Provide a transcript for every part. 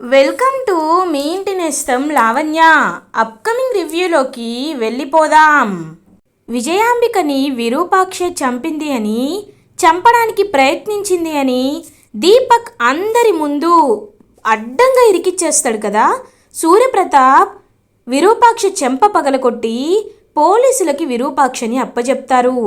Welcome to me ఇంటి నేస్తం Lavanya. Upcoming రివ్యూలోకి వెళ్ళిపోదాం. విజయాంబికని విరూపాక్ష చంపింది అని చంపడానికి ప్రయత్నించింది అని దీపక్ అందరి ముందు అడ్డంగా ఇరికిచ్చేస్తాడు కదా. సూర్యప్రతాప్ విరూపాక్ష చెంప పగలకొట్టి పోలీసులకి విరూపాక్షని అప్పజెప్తారు.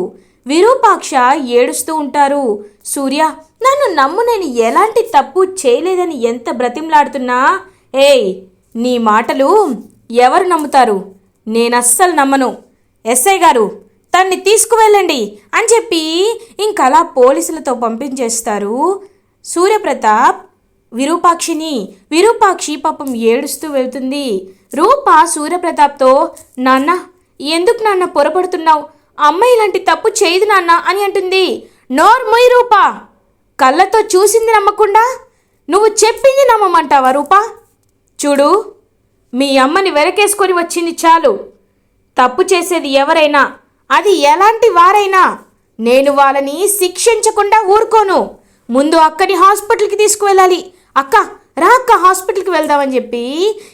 విరూపాక్ష ఏడుస్తూ ఉంటారు. సూర్య నన్ను నమ్ము నేను ఎలాంటి తప్పు చేయలేదని ఎంత బ్రతిమలాడుతున్నా? ఏయ్ నీ మాటలు ఎవరు నమ్ముతారు? నేనస్సలు నమ్మను. ఎస్ఐ గారు తన్ని తీసుకువెళ్ళండి అని చెప్పి ఇంకలా పోలీసులతో పంపించేస్తారు. సూర్యప్రతాప్ విరూపాక్షిని విరూపాక్షి పాపం ఏడుస్తూ వెళ్తుంది. రూప సూర్యప్రతాప్తో నాన్న ఎందుకు నాన్న పొరపడుతున్నావు? అమ్మాయి ఇలాంటి తప్పు చేయదు నాన్న అని అంటుంది. నోర్మొయ్ రూప. కళ్ళతో చూసింది నమ్మకుండా నువ్వు చెప్పింది నమ్మమంటావా రూప? చూడు మీ అమ్మని వెరకేసుకొని వచ్చింది చాలు. తప్పు చేసేది ఎవరైనా అది ఎలాంటి వారైనా నేను వాళ్ళని శిక్షించకుండా ఊరుకోను. ముందు అక్కని హాస్పిటల్కి తీసుకువెళ్ళాలి. అక్క రా అక్క హాస్పిటల్కి వెళ్దామని చెప్పి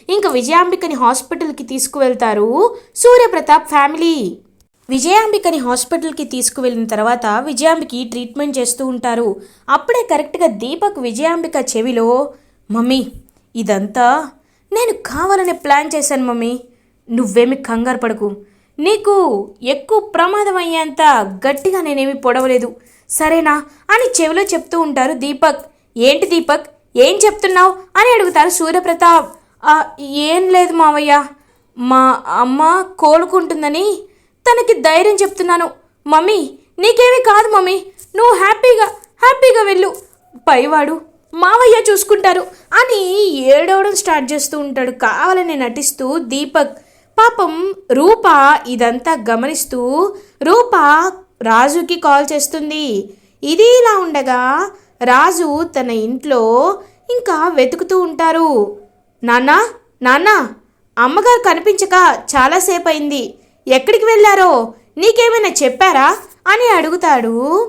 ఇంకా విజయాంబికని హాస్పిటల్కి తీసుకువెళ్తారు సూర్యప్రతాప్ ఫ్యామిలీ. విజయాంబికని హాస్పిటల్కి తీసుకువెళ్ళిన తర్వాత విజయాంబికి ట్రీట్మెంట్ చేస్తూ ఉంటారు. అప్పుడే కరెక్ట్గా దీపక్ విజయాంబిక చెవిలో మమ్మీ ఇదంతా నేను కావాలనే ప్లాన్ చేశాను మమ్మీ. నువ్వేమి కంగారు పడకు. నీకు ఎక్కువ ప్రమాదం అయ్యేంత గట్టిగా నేనేమి పొడవలేదు. సరేనా? అని చెవిలో చెప్తూ ఉంటారు దీపక్. ఏంటి దీపక్? ఏం చెప్తున్నావు? అని అడుగుతారు సూర్యప్రతాప్. ఏం లేదు మావయ్య. మా అమ్మ కోలుకుంటుందని తనకి ధైర్యం చెప్తున్నాను. మమ్మీ నీకేమీ కాదు మమ్మీ. నువ్వు హ్యాపీగా హ్యాపీగా వెళ్ళు. పైవాడు మావయ్య చూసుకుంటారు అని ఏడవడం స్టార్ట్ చేస్తూ ఉంటాడు. కావాలని నటిస్తూ దీపక్. పాపం రూప ఇదంతా గమనిస్తూ రూప రాజుకి కాల్ చేస్తుంది. ఇది ఇలా ఉండగా రాజు తన ఇంట్లో ఇంకా వెతుకుతూ ఉంటారు. నాన్న నాన్న అమ్మగారు కనిపించక చాలాసేపు అయింది ఎక్కడికి వెళ్ళారో? నీకేమైనా చెప్పారా? అని అడుగుతాడు.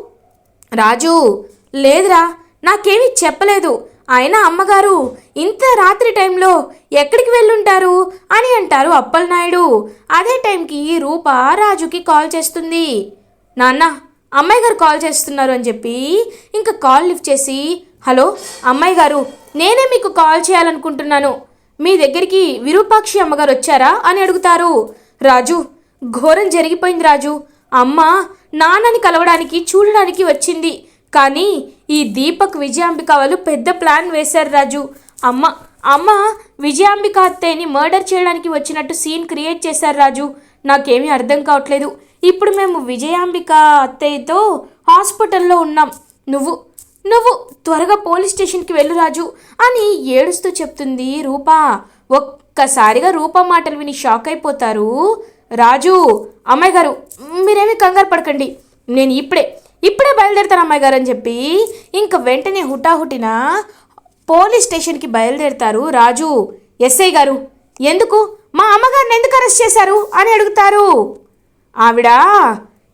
రాజు లేదురా నాకేమీ చెప్పలేదు. అయినా అమ్మగారు ఇంత రాత్రి టైంలో ఎక్కడికి వెళ్ళుంటారు? అని అంటారు అప్పలనాయుడు. అదే టైంకి రూప రాజుకి కాల్ చేస్తుంది. నాన్న అమ్మాయి గారు కాల్ చేస్తున్నారు అని చెప్పి ఇంకా కాల్ లిఫ్ట్ చేసి హలో అమ్మాయి గారు నేనే మీకు కాల్ చేయాలనుకుంటున్నాను. మీ దగ్గరికి విరూపాక్షి అమ్మగారు వచ్చారా? అని అడుగుతారు. రాజు ఘోరం జరిగిపోయింది రాజు. అమ్మ నాన్నని కలవడానికి చూడడానికి వచ్చింది. కానీ ఈ దీపక్ విజయాంబిక వాళ్ళు పెద్ద ప్లాన్ వేశారు రాజు. అమ్మ అమ్మ విజయాంబిక అత్తయ్యని మర్డర్ చేయడానికి వచ్చినట్టు సీన్ క్రియేట్ చేశారు రాజు. నాకేమీ అర్థం కావట్లేదు. ఇప్పుడు మేము విజయాంబిక అత్తయ్యతో హాస్పిటల్లో ఉన్నాం. నువ్వు నువ్వు త్వరగా పోలీస్ స్టేషన్కి వెళ్ళు రాజు అని ఏడుస్తూ చెప్తుంది రూప. ఒక్కసారిగా రూప మాటలు విని షాక్ అయిపోతారు. రాజు అమ్మాయి గారు మీరేమీ కంగారు పడకండి. నేను ఇప్పుడే ఇప్పుడే బయలుదేరుతాను అమ్మాయి గారు అని చెప్పి ఇంక వెంటనే హుటాహుటిన పోలీస్ స్టేషన్కి బయలుదేరుతారు రాజు. ఎస్ఐ గారు ఎందుకు? మా అమ్మగారిని ఎందుకు అరెస్ట్ చేశారు అని అడుగుతారు. ఆవిడ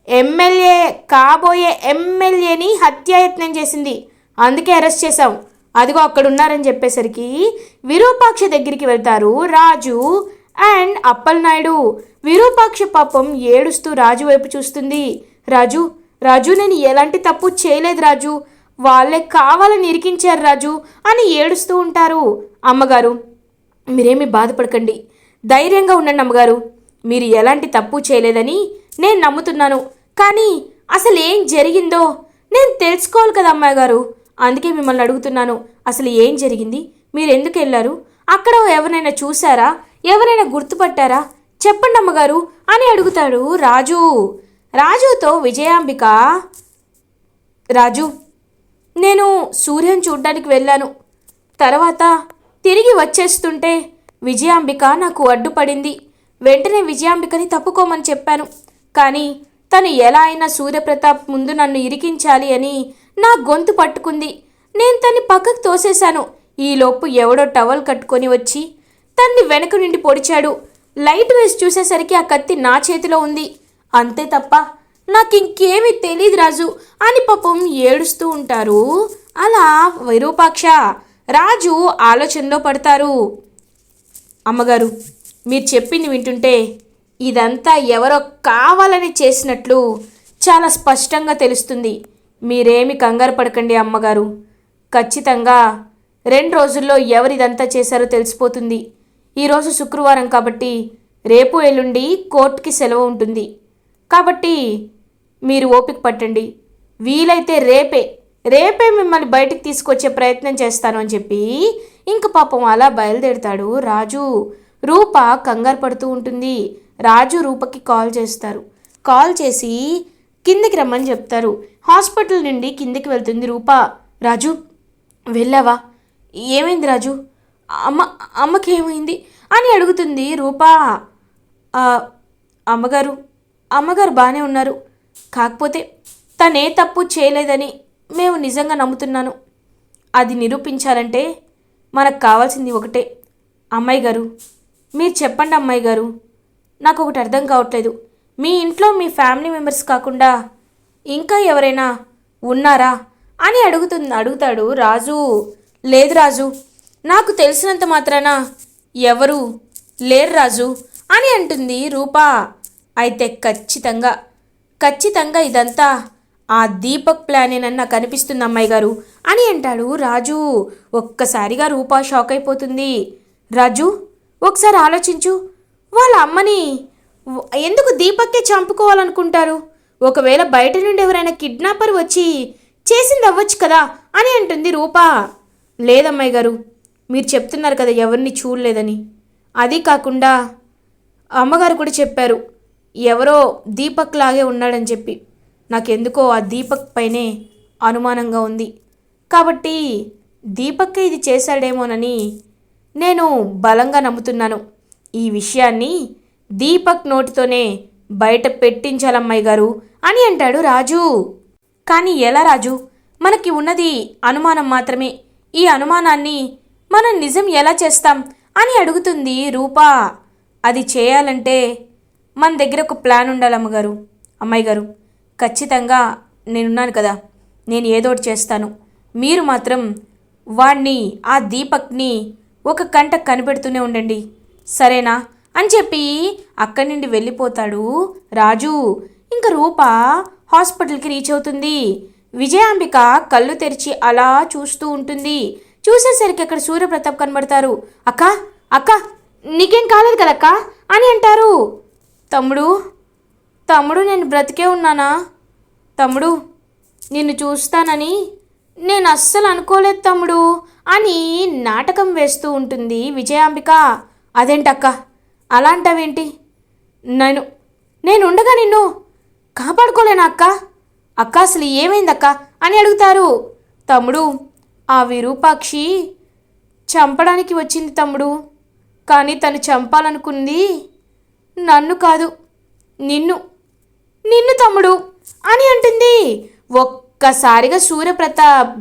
ఎమ్మెల్యే కాబోయే ఎమ్మెల్యేని హత్యాయత్నం చేసింది. అందుకే అరెస్ట్ చేశాం. అదిగో అక్కడ ఉన్నారని చెప్పేసరికి విరూపాక్ష దగ్గరికి వెళ్తారు రాజు. అండ్ అప్పలనాయుడు విరూపాక్ష పాపం ఏడుస్తూ రాజు వైపు చూస్తుంది. రాజు రాజు నేను ఎలాంటి తప్పు చేయలేదు రాజు. వాళ్ళే కావాలని ఇరికించారు రాజు అని ఏడుస్తూ ఉంటారు. అమ్మగారు మీరేమీ బాధపడకండి. ధైర్యంగా ఉండండి అమ్మగారు. మీరు ఎలాంటి తప్పు చేయలేదని నేను నమ్ముతున్నాను. కానీ అసలు ఏం జరిగిందో నేను తెలుసుకోవాలి కదా అమ్మాయి గారు అందుకే మిమ్మల్ని అడుగుతున్నాను. అసలు ఏం జరిగింది? మీరు ఎందుకు వెళ్ళారు? అక్కడ ఎవరినైనా చూసారా ఎవరైనా గుర్తుపట్టారా? చెప్పండి అమ్మగారు అని అడుగుతాడు రాజు. రాజుతో విజయాంబిక రాజు నేను సూర్యం చూడ్డానికి వెళ్ళాను. తర్వాత తిరిగి వచ్చేస్తుంటే విజయాంబిక నాకు అడ్డుపడింది. వెంటనే విజయాంబికని తప్పుకోమని చెప్పాను. కానీ తను ఎలా అయినా సూర్యప్రతాప్ ముందు నన్ను ఇరికించాలి అని నా గొంతు పట్టుకుంది. నేను తన్ని పక్కకు తోసేశాను. ఈలోపు ఎవడో టవల్ కట్టుకొని వచ్చి కత్తాన్ని వెనక నుండి పొడిచాడు. లైట్ వేసి చూసేసరికి ఆ కత్తి నా చేతిలో ఉంది. అంతే తప్ప నాకింకేమీ తెలియదు రాజు అని పాపం ఏడుస్తూ ఉంటారు. అలా విరూపాక్ష రాజు ఆలోచనలో పడతారు. అమ్మగారు మీరు చెప్పింది వింటుంటే ఇదంతా ఎవరో కావాలని చేసినట్లు చాలా స్పష్టంగా తెలుస్తుంది. మీరేమి కంగారు పడకండి అమ్మగారు. ఖచ్చితంగా రెండు రోజుల్లో ఎవరిదంతా చేశారో తెలిసిపోతుంది. ఈరోజు శుక్రవారం కాబట్టి రేపు ఎల్లుండి కోర్టుకి సెలవు ఉంటుంది. కాబట్టి మీరు ఓపిక పట్టండి. వీలైతే రేపే రేపే మిమ్మల్ని బయటికి తీసుకొచ్చే ప్రయత్నం చేస్తాను అని చెప్పి ఇంక పాపం అలా బయలుదేరుతాడు. రాజు రూప కంగారు పడుతూ ఉంటుంది. రాజు రూపకి కాల్ చేస్తారు. కాల్ చేసి కిందికి రమ్మని చెప్తారు. హాస్పిటల్ నుండి కిందికి వెళ్తుంది రూప. రాజు వెళ్ళావా? ఏమైంది రాజు? అమ్మ అమ్మకి ఏమైంది అని అడుగుతుంది రూపా. అమ్మగారు అమ్మగారు బాగానే ఉన్నారు. కాకపోతే తనే తప్పు చేయలేదని మేము నిజంగా నమ్ముతున్నాను. అది నిరూపించాలంటే మనకు కావాల్సింది ఒకటే. అమ్మాయి గారు మీరు చెప్పండి అమ్మాయి గారు. నాకు ఒకటి అర్థం కావట్లేదు. మీ ఇంట్లో మీ ఫ్యామిలీ మెంబర్స్ కాకుండా ఇంకా ఎవరైనా ఉన్నారా? అని అడుగుతుంది అడుగుతాడు రాజు. లేదు రాజు నాకు తెలిసినంత మాత్రాన ఎవరు లేరు రాజు అని అంటుంది రూపా. అయితే ఖచ్చితంగా ఖచ్చితంగా ఇదంతా ఆ దీపక్ ప్లానేనని నాకు అనిపిస్తుంది అమ్మాయి గారు అని అంటాడు రాజు. ఒక్కసారిగా రూపా షాక్ అయిపోతుంది. రాజు ఒకసారి ఆలోచించు. వాళ్ళ అమ్మని ఎందుకు దీపక్కే చంపుకోవాలనుకుంటారు? ఒకవేళ బయట నుండి ఎవరైనా కిడ్నాపర్ వచ్చి చేసింది అవ్వచ్చు కదా అని అంటుంది రూపా. లేదమ్మాయి గారు మీరు చెప్తున్నారు కదా ఎవరిని చూడలేదని. అది కాకుండా అమ్మగారు కూడా చెప్పారు ఎవరో దీపక్ లాగే ఉన్నాడని చెప్పి. నాకెందుకో ఆ దీపక్ పైనే అనుమానంగా ఉంది. కాబట్టి దీపక్ ఇది చేశాడేమోనని నేను బలంగా నమ్ముతున్నాను. ఈ విషయాన్ని దీపక్ నోటితోనే బయట పెట్టించాలమ్మాయి గారు అని అంటాడు రాజు. కానీ ఎలా రాజు? మనకి ఉన్నది అనుమానం మాత్రమే. ఈ అనుమానాన్ని మనం నిజం ఎలా చేస్తాం అని అడుగుతుంది రూపా. అది చేయాలంటే మన దగ్గర ఒక ప్లాన్ ఉండాలి అమ్మగారు అమ్మాయి గారు. ఖచ్చితంగా నేనున్నాను కదా నేను ఏదోటి చేస్తాను. మీరు మాత్రం వాణ్ణి ఆ దీపక్ని ఒక కంట కనిపెడుతూనే ఉండండి. సరేనా? అని చెప్పి అక్కడి నుండి వెళ్ళిపోతాడు రాజు. ఇంకా రూప హాస్పిటల్కి రీచ్ అవుతుంది. విజయాంబిక కళ్ళు తెరిచి అలా చూస్తూ ఉంటుంది. చూసేసరికి అక్కడ సూర్యప్రతాప్ కనబడతారు. అక్క అక్క నీకేం కాలేదు కదక్క? అని అంటారు. తమ్ముడు తమ్ముడు నేను బ్రతికే ఉన్నానా? తమ్ముడు నిన్ను చూస్తానని నేను అస్సలు అనుకోలేదు తమ్ముడు అని నాటకం వేస్తూ ఉంటుంది విజయాంబిక. అదేంటక్క? అలాంటవేంటి? నేను నేను ఉండగా నిన్ను కాపాడుకోలేనా అక్క? అక్క అసలు ఏమైందక్క? అని అడుగుతారు. తమ్ముడు ఆ విరూపాక్షి చంపడానికి వచ్చింది తమ్ముడు కానీ తను చంపాలనుకుంది నన్ను కాదు నిన్ను. నిన్ను తమ్ముడు అని అంటుంది. ఒక్కసారిగా సూర్యప్రతాప్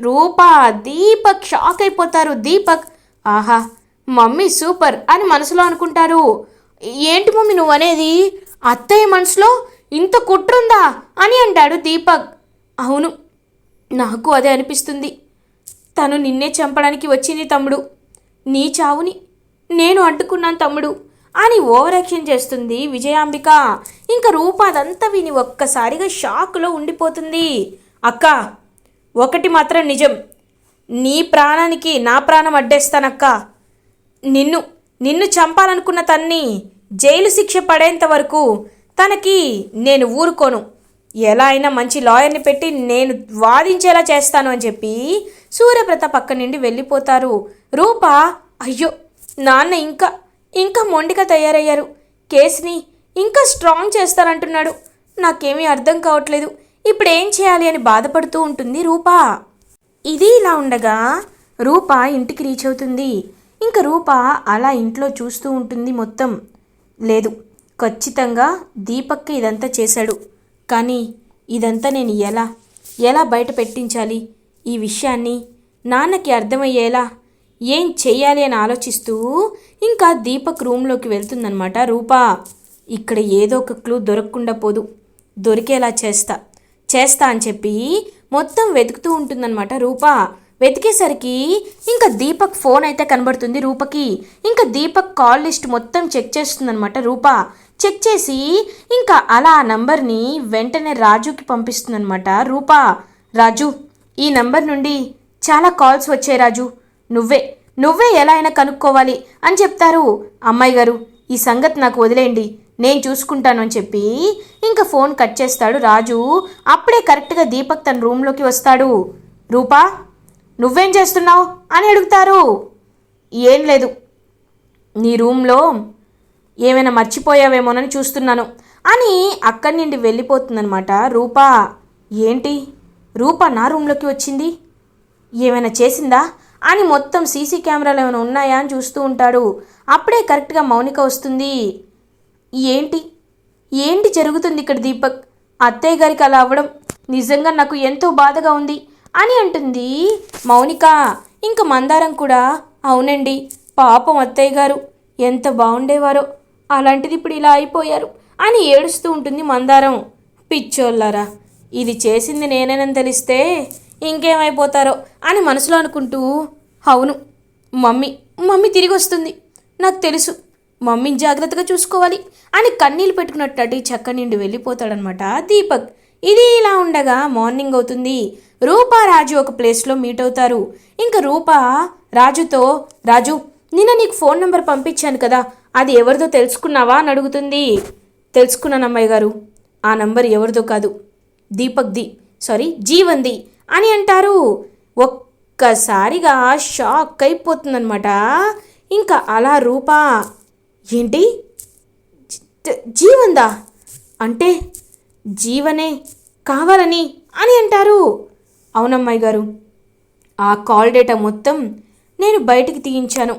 రూప దీపక్ షాక్ అయిపోతారు. దీపక్ ఆహా మమ్మీ సూపర్ అని మనసులో అనుకుంటారు. ఏంటి మమ్మీ నువ్వు అనేది? అత్తయ్య మనసులో ఇంత కుట్రుందా అని అంటాడు దీపక్. అవును నాకు అదే అనిపిస్తుంది. తను నిన్నే చంపడానికి వచ్చింది తమ్ముడు. నీ చావుని నేను అడ్డుకున్నాను తమ్ముడు అని ఓవరాక్షన్ చేస్తుంది విజయాంబిక. ఇంకా రూపాదంతా విని ఒక్కసారిగా షాక్లో ఉండిపోతుంది. అక్క ఒకటి మాత్రం నిజం. నీ ప్రాణానికి నా ప్రాణం అడ్డేస్తానక్క. నిన్ను నిన్ను చంపాలనుకున్న తన్ని జైలు శిక్ష పడేంత వరకు తనకి నేను ఊరుకోను. ఎలా అయినా మంచి లాయర్ని పెట్టి నేను వాదించేలా చేస్తాను అని చెప్పి సూర్యప్రత పక్క నుండి వెళ్ళిపోతారు. రూప అయ్యో నాన్న ఇంకా ఇంకా మొండిగా తయారయ్యారు. కేసుని ఇంకా స్ట్రాంగ్ చేస్తానంటున్నాడు. నాకేమీ అర్థం కావట్లేదు. ఇప్పుడు ఏం చేయాలి అని బాధపడుతూ ఉంటుంది రూపా. ఇది ఇలా ఉండగా రూప ఇంటికి రీచ్ అవుతుంది. ఇంకా రూప అలా ఇంట్లో చూస్తూ ఉంటుంది మొత్తం. లేదు ఖచ్చితంగా దీపక్కి ఇదంతా చేశాడు. కానీ ఇదంతా నేను ఎలా ఎలా బయట పెట్టించాలి? ఈ విషయాన్ని నాన్నకి అర్థమయ్యేలా ఏం చెయ్యాలి అని ఆలోచిస్తూ ఇంకా దీపక్ రూమ్లోకి వెళ్తుందనమాట రూపా ఇక్కడ ఏదో ఒక క్లూ దొరకకుండా పోదు. దొరికేలా చేస్తా. చేస్తా అని చెప్పి మొత్తం వెతుకుతూ ఉంటుందన్నమాట రూప. వెతికేసరికి ఇంకా దీపక్ ఫోన్ అయితే కనబడుతుంది రూపకి. ఇంకా దీపక్ కాల్ లిస్ట్ మొత్తం చెక్ చేస్తుందనమాట రూప. చెక్ చేసి ఇంకా అలా ఆ నంబర్ని వెంటనే రాజుకి పంపిస్తుందనమాట రూప. రాజు ఈ నంబర్ నుండి చాలా కాల్స్ వచ్చాయి రాజు. నువ్వే నువ్వే ఎలా అయినా కనుక్కోవాలి అని చెప్తారు అమ్మాయి గారు. ఈ సంగతి నాకు వదిలేయండి నేను చూసుకుంటాను అని చెప్పి ఇంకా ఫోన్ కట్ చేస్తాడు రాజు. అప్పుడే కరెక్ట్గా దీపక్ తన రూమ్లోకి వస్తాడు. రూపా నువ్వేం చేస్తున్నావు అని అడుగుతారు. ఏం లేదు నీ రూమ్లో ఏమైనా మర్చిపోయావేమోనని చూస్తున్నాను అని అక్కడి నుండి వెళ్ళిపోతుందనమాట రూపా. ఏంటి? రూప నా రూమ్లోకి వచ్చింది. ఏమైనా చేసిందా? అని మొత్తం సీసీ కెమెరాలు ఏమైనా ఉన్నాయా అని చూస్తూ ఉంటాడు. అప్పుడే కరెక్ట్గా మౌనిక వస్తుంది. ఏంటి? ఏంటి జరుగుతుంది ఇక్కడ దీపక్? అత్తయ్య గారికి అలా అవ్వడం నిజంగా నాకు ఎంతో బాధగా ఉంది అని అంటుంది మౌనిక. ఇంక మందారం కూడా? అవునండి. పాపం అత్తయ్య గారు. ఎంత బాగుండేవారో. అలాంటిది ఇప్పుడు ఇలా అయిపోయారు అని ఏడుస్తూ ఉంటుంది మందారం. పిచ్చోళ్ళారా. ఇది చేసింది నేనేనని తెలిస్తే ఇంకేమైపోతారో అని మనసులో అనుకుంటూ అవును మమ్మీ మమ్మీ తిరిగి వస్తుంది నాకు తెలుసు మమ్మీని జాగ్రత్తగా చూసుకోవాలి అని కన్నీళ్ళు పెట్టుకున్నట్టు చక్క నిండి వెళ్ళిపోతాడనమాట దీపక్. ఇది ఇలా ఉండగా మార్నింగ్ అవుతుంది. రూపా రాజు ఒక ప్లేస్లో మీట్ అవుతారు. ఇంకా రూపా రాజుతో రాజు నిన్న నీకు ఫోన్ నెంబర్ పంపించాను కదా అది ఎవరిదో తెలుసుకున్నావా అని అడుగుతుంది. తెలుసుకున్నాను అమ్మాయి గారు. ఆ నంబర్ ఎవరిదో కాదు. దీపక్ది సారీ జీవంది అని అంటారు. ఒక్కసారిగా షాక్ అయిపోతుందనమాట ఇంకా అలా రూపా ఏంటి? జీవందా అంటే జీవనే కావాలని అని అంటారు. అవునమ్మాయి గారు ఆ కాల్ డేటా మొత్తం నేను బయటికి తీయించాను.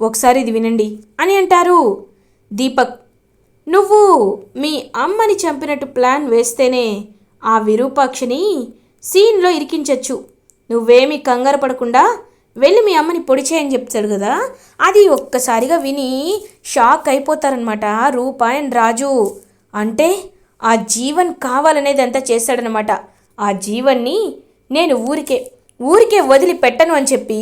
ఒకసారి ఇది వినండి అని అంటారు. దీపక్ నువ్వు మీ అమ్మని చంపినట్టు ప్లాన్ వేస్తేనే ఆ విరూపాక్షిని సీన్లో ఇరికించచ్చు. నువ్వేమీ కంగారు పడకుండా వెళ్ళి మీ అమ్మని పొడి చేయని చెప్తాడు కదా? అది ఒక్కసారిగా విని షాక్ అయిపోతారనమాట రూప అండ్ రాజు. అంటే ఆ జీవన్ కావాలనేది అంతా చేశాడనమాట ఆ జీవన్ని నేను ఊరికే ఊరికే వదిలి పెట్టను అని చెప్పి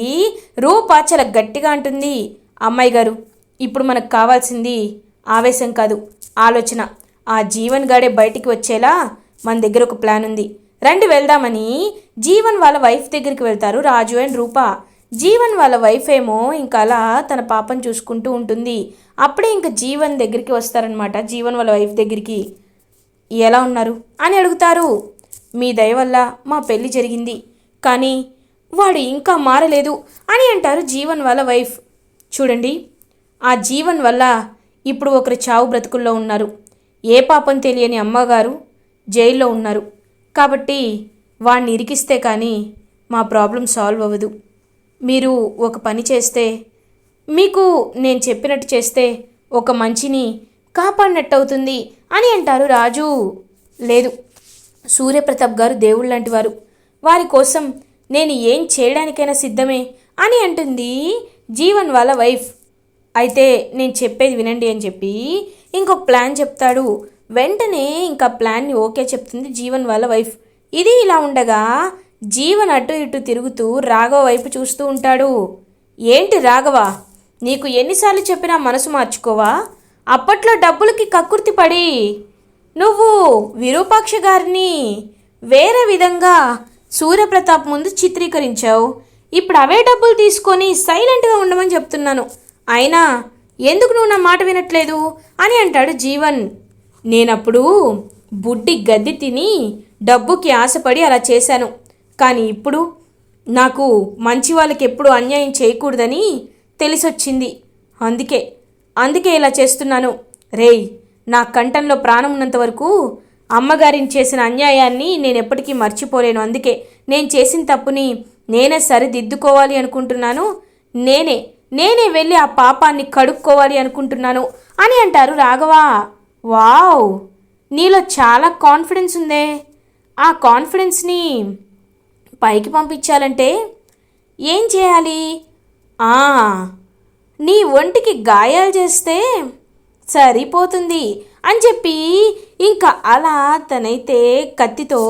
రూప చాలా గట్టిగా అంటుంది. అమ్మాయి గారు ఇప్పుడు మనకు కావాల్సింది ఆవేశం కాదు ఆలోచన. ఆ జీవన్ గాడే బయటికి వచ్చేలా మన దగ్గర ఒక ప్లాన్ ఉంది. రండి వెళ్దామని జీవన్ వాళ్ళ వైఫ్ దగ్గరికి వెళ్తారు రాజు అండ్ రూప. జీవన్ వాళ్ళ వైఫ్ ఏమో ఇంకా అలా తన పాపను చూసుకుంటూ ఉంటుంది. అప్పుడే ఇంకా జీవన్ దగ్గరికి వస్తారనమాట జీవన్ వాళ్ళ వైఫ్ దగ్గరికి. ఎలా ఉన్నారు? అని అడుగుతారు. మీ దయ వల్ల మా పెళ్ళి జరిగింది కానీ వాడు ఇంకా మారలేదు అని అంటారు జీవన్ వాళ్ళ వైఫ్ చూడండి ఆ జీవన్ వల్ల ఇప్పుడు ఒకరు చావు బ్రతుకుల్లో ఉన్నారు. ఏ పాపం తెలియని అమ్మగారు జైల్లో ఉన్నారు. కాబట్టి వాడిని ఇరికిస్తే కానీ మా ప్రాబ్లం సాల్వ్ అవ్వదు. మీరు ఒక పని చేస్తే మీకు నేను చెప్పినట్టు చేస్తే ఒక మంచిని కాపాడినట్టు అవుతుంది అని అంటారు రాజు. లేదు సూర్యప్రతాప్ గారు దేవుళ్ళు లాంటి వారు. వారి కోసం నేను ఏం చేయడానికైనా సిద్ధమే అని అంటుంది జీవన్ వాళ్ళ వైఫ్. అయితే నేను చెప్పేది వినండి అని చెప్పి ఇంకొక ప్లాన్ చెప్తాడు వెంటనే ఇంకా ప్లాన్ని ఓకే చెప్తుంది జీవన్ వాళ్ళ వైఫ్. ఇది ఇలా ఉండగా జీవన్ అటు ఇటు తిరుగుతూ రాఘవ వైపు చూస్తూ ఉంటాడు. ఏంటి రాఘవ? నీకు ఎన్నిసార్లు చెప్పినా మనసు మార్చుకోవా? అప్పట్లో డబ్బులకి కక్కుర్తి పడి నువ్వు విరూపాక్ష గారిని వేరే విధంగా సూర్యప్రతాప్ ముందు చిత్రీకరించావు. ఇప్పుడు అవే డబ్బులు తీసుకొని సైలెంట్గా ఉండమని చెప్తున్నాను. అయినా ఎందుకు నువ్వు నా మాట వినట్లేదు? అని అంటాడు జీవన్. నేనప్పుడు బుడ్డి గద్ది తిని డబ్బుకి ఆశపడి అలా చేశాను. కానీ ఇప్పుడు నాకు మంచి వాళ్ళకి ఎప్పుడు అన్యాయం చేయకూడదని తెలిసొచ్చింది. అందుకే అందుకే ఇలా చేస్తున్నాను. రేయ్ నా కంఠంలో ప్రాణం ఉన్నంత వరకు అమ్మగారిని చేసిన అన్యాయాన్ని నేను ఎప్పటికీ మర్చిపోలేను. అందుకే నేను చేసిన తప్పుని నేనే సరిదిద్దుకోవాలి అనుకుంటున్నాను. నేనే నేనే వెళ్ళి ఆ పాపాన్ని కడుక్కోవాలి అనుకుంటున్నాను అని అంటారు రాఘవా. వావ్! నీలో చాలా కాన్ఫిడెన్స్ ఉందే. ఆ కాన్ఫిడెన్స్ని పైకి పంపించాలంటే ఏం చేయాలి? ఆ! నీ ఒంటికి గాయాలు చేస్తే సరిపోతుంది అని చెప్పి ఇంకా అలా తనైతే కత్తితో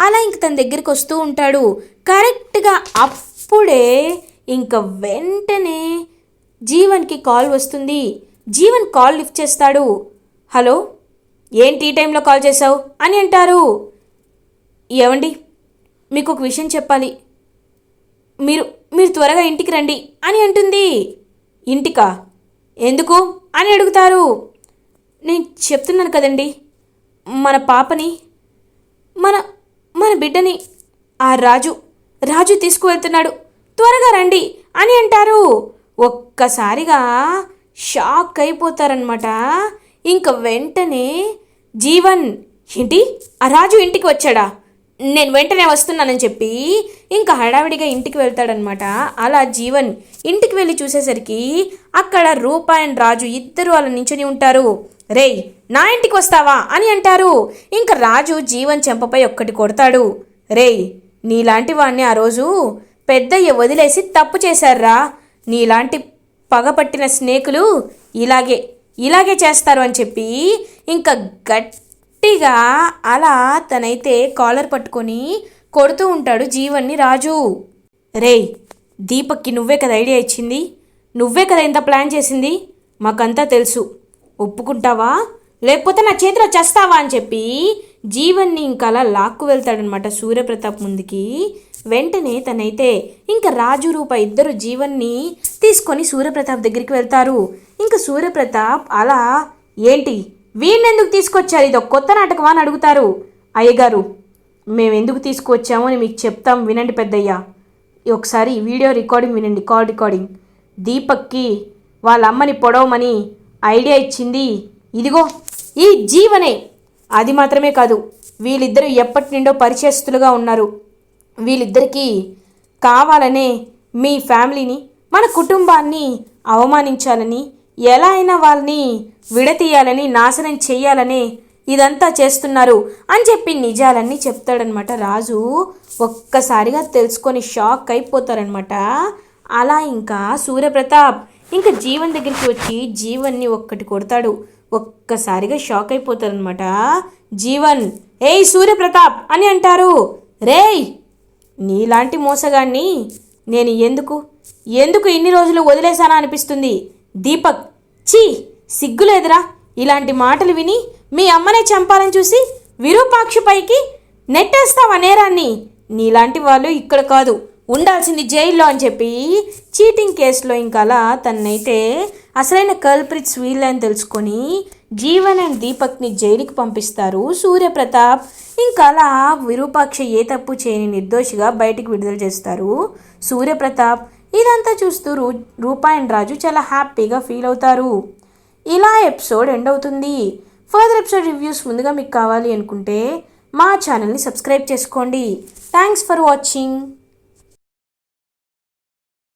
అలా ఇంక తన దగ్గరికి వస్తూ ఉంటాడు. కరెక్ట్గా అప్పుడే ఇంక వెంటనే జీవన్కి కాల్ వస్తుంది. జీవన్ కాల్ లిఫ్ట్ చేస్తాడు. హలో ఏంటి ఈ టైంలో కాల్ చేసావు అని అంటారు. ఏమండి మీకు ఒక విషయం చెప్పాలి. మీరు మీరు త్వరగా ఇంటికి రండి అని అంటుంది. ఇంటికా? ఎందుకు? అని అడుగుతారు. నేను చెప్తున్నాను కదండి మన పాపని మన మన బిడ్డని ఆ రాజు రాజు తీసుకువెళ్తున్నాడు. త్వరగా రండి అని అంటారు. ఒక్కసారిగా షాక్ అయిపోతారనమాట ఇంక వెంటనే జీవన్ ఏంటి? ఆ రాజు ఇంటికి వచ్చాడా? నేను వెంటనే వస్తున్నానని చెప్పి ఇంకా హడావిడిగా ఇంటికి వెళ్తాడనమాట. అలా జీవన్ ఇంటికి వెళ్ళి చూసేసరికి అక్కడ రూపాయి అండ్ రాజు ఇద్దరు అలా నించుని ఉంటారు. రేయ్ నా ఇంటికి వస్తావా? అని అంటారు. ఇంకా రాజు జీవన్ చెంపపై ఒక్కటి కొడతాడు. రేయ్ నీలాంటి వాణ్ణి ఆ రోజు పెద్దయ్య వదిలేసి తప్పు చేశారా నీలాంటి పగపట్టిన స్నేకులు ఇలాగే ఇలాగే చేస్తారు అని చెప్పి ఇంకా గట్టిగా అలా తనైతే కాలర్ పట్టుకొని కొడుతూ ఉంటాడు జీవన్ని రాజు. రేయ్ దీపక్కి నువ్వే కదా ఐడియా ఇచ్చింది? నువ్వే కదా ఇంత ప్లాన్ చేసింది? మాకంతా తెలుసు. ఒప్పుకుంటావా? లేకపోతే నా చేతిలో చేస్తావా అని చెప్పి జీవన్ని ఇంకా అలా లాక్కు వెళ్తాడనమాట సూర్యప్రతాప్ ముందుకి. వెంటనే తనైతే ఇంకా రాజు రూప ఇద్దరు జీవన్ని తీసుకొని సూర్యప్రతాప్ దగ్గరికి వెళ్తారు. ఇంకా సూర్యప్రతాప్ అలా ఏంటి? వీణెందుకు తీసుకొచ్చారు? ఇది ఒక కొత్త నాటకమా? అని అడుగుతారు. అయ్యగారు మేము ఎందుకు తీసుకువచ్చామో అని మీకు చెప్తాం వినండి పెద్దయ్య. ఒకసారి వీడియో రికార్డింగ్ వినండి కాల్ రికార్డింగ్. దీపక్కి వాళ్ళ అమ్మని పొడవమని ఐడియా ఇచ్చింది. ఇదిగో ఈ జీవనే. అది మాత్రమే కాదు వీళ్ళిద్దరూ ఎప్పటి నుండో పరిచయస్తులుగా ఉన్నారు. వీళ్ళిద్దరికీ కావాలనే మీ ఫ్యామిలీని మన కుటుంబాన్ని అవమానించాలని ఎలా అయినా వాళ్ళని విడతీయాలని నాశనం చేయాలని ఇదంతా చేస్తున్నారు అని చెప్పి నిజాలన్నీ చెప్తాడనమాట. రాజు ఒక్కసారిగా తెలుసుకొని షాక్ అయిపోతారనమాట. అలా ఇంకా సూర్యప్రతాప్ ఇంకా జీవన్ దగ్గరికి వచ్చి జీవన్ని ఒక్కటి కొడతాడు. ఒక్కసారిగా షాక్ అయిపోతారనమాట. జీవన్ ఏయ్ సూర్యప్రతాప్ అని అంటారు. రేయ్ నీలాంటి మోసగాన్ని నేను ఎందుకు? ఎందుకు ఇన్ని రోజులు వదిలేశానా అనిపిస్తుంది? దీపక్ చీ సిగ్గులేదురా. ఇలాంటి మాటలు విని మీ అమ్మనే చంపాలని చూసి విరూపాక్షిపైకి నెట్టేస్తావా నేరాన్ని? నీలాంటి వాళ్ళు ఇక్కడ కాదు. ఉండాల్సింది జైల్లో అని చెప్పి చీటింగ్ కేసులో ఇంకా అలా తన్నైతే అసలైన కల్ప్రిట్స్ వీళ్ళని తెలుసుకొని జీవన్ అండ్ దీపక్ని జైలుకి పంపిస్తారు సూర్యప్రతాప్. ఇంకా అలా విరూపాక్ష ఏ తప్పు చేయని నిర్దోషిగా బయటికి విడుదల చేస్తారు? సూర్యప్రతాప్ ఇదంతా చూస్తూ రూ రూపా అండ్ రాజు చాలా హ్యాపీగా ఫీల్ అవుతారు. ఇలా ఎపిసోడ్ ఎండ్ అవుతుంది. ఫర్దర్ ఎపిసోడ్ రివ్యూస్ ముందుగా మీకు కావాలి అనుకుంటే మా ఛానల్ని సబ్స్క్రైబ్ చేసుకోండి. Thanks for watching.